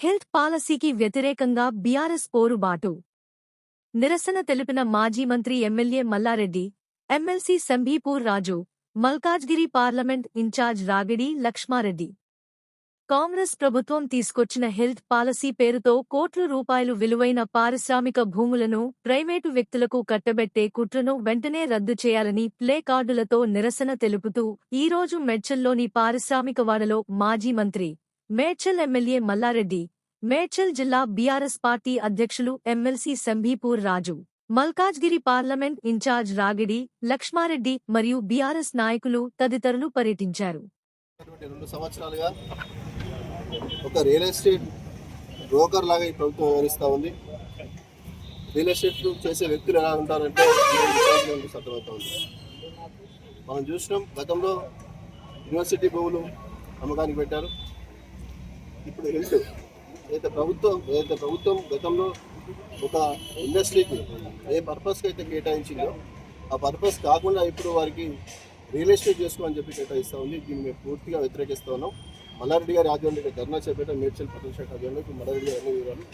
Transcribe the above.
Health పాలసీకి వ్యతిరేకంగా BRS పోరుబాటు. నిరసన తెలిపిన మాజీ మంత్రి MLA Malla Reddy MLC Sambhipur Raju Malkajgiri parliament incharge Ragidi Lakshma Reddy. Congress ప్రభుత్వం తీసుకొచ్చిన హెల్త్ పాలసీ పేరుతో కోట్ల రూపాయలు విలువైన పారిశ్రామిక భూములను ప్రైవేటు వ్యక్తులకు కట్టబెట్టే కుట్రను వెంటనే రద్దు చేయాలని ప్లే కార్డులతో నిరసన తెలుపుతూ ఈరోజు మెడ్చల్లోని పారిశ్రామికవాడలో మాజీ మంత్రి మేడ్చల్ ఎమ్మెల్యే మల్లారెడ్డి మేడ్చల్ జిల్లా బీఆర్ఎస్ పార్టీ అధ్యక్షులు MLC Sambhipur Raju Malkajgiri parliament incharge Ragidi Lakshma Reddy మరియు బీఆర్ఎస్ నాయకులు తదితరులు పర్యటించారు. రెండు సంవత్సరాలుగా ఒక రియల్ ఎస్టేట్ బ్రోకర్ లాగా ఈ ప్రభుత్వం వ్యవహరిస్తూ ఉంది. రియల్ ఎస్టేట్ చేసే వ్యక్తులు ఎలా ఉంటారంటే అర్థమవుతా ఉంది. మనం చూసినాం గతంలో యూనివర్సిటీ భూములు అమ్మకానికి పెట్టారు. ఇప్పుడు హెల్త్ అయితే ప్రభుత్వం ఏదైతే ప్రభుత్వం గతంలో ఒక ఇండస్ట్రీకి ఏ పర్పస్కి అయితే కేటాయించిందో ఆ పర్పస్ కాకుండా ఇప్పుడు వారికి రియల్ ఎస్టేట్ చేసుకోమని చెప్పి కేటాయిస్తూ ఉంది. దీన్ని మేము పూర్తిగా వ్యతిరేకిస్తూ ఉన్నాం. మల్లారెడ్డి గారి ఆధ్వర్యంలో ధర్నా చేపట్ట మేడ్చల్ పట్టణ శాఖ ఆధ్వర్యంలో ఇప్పుడు మల్లారెడ్డి గారి అన్ని వివరాలు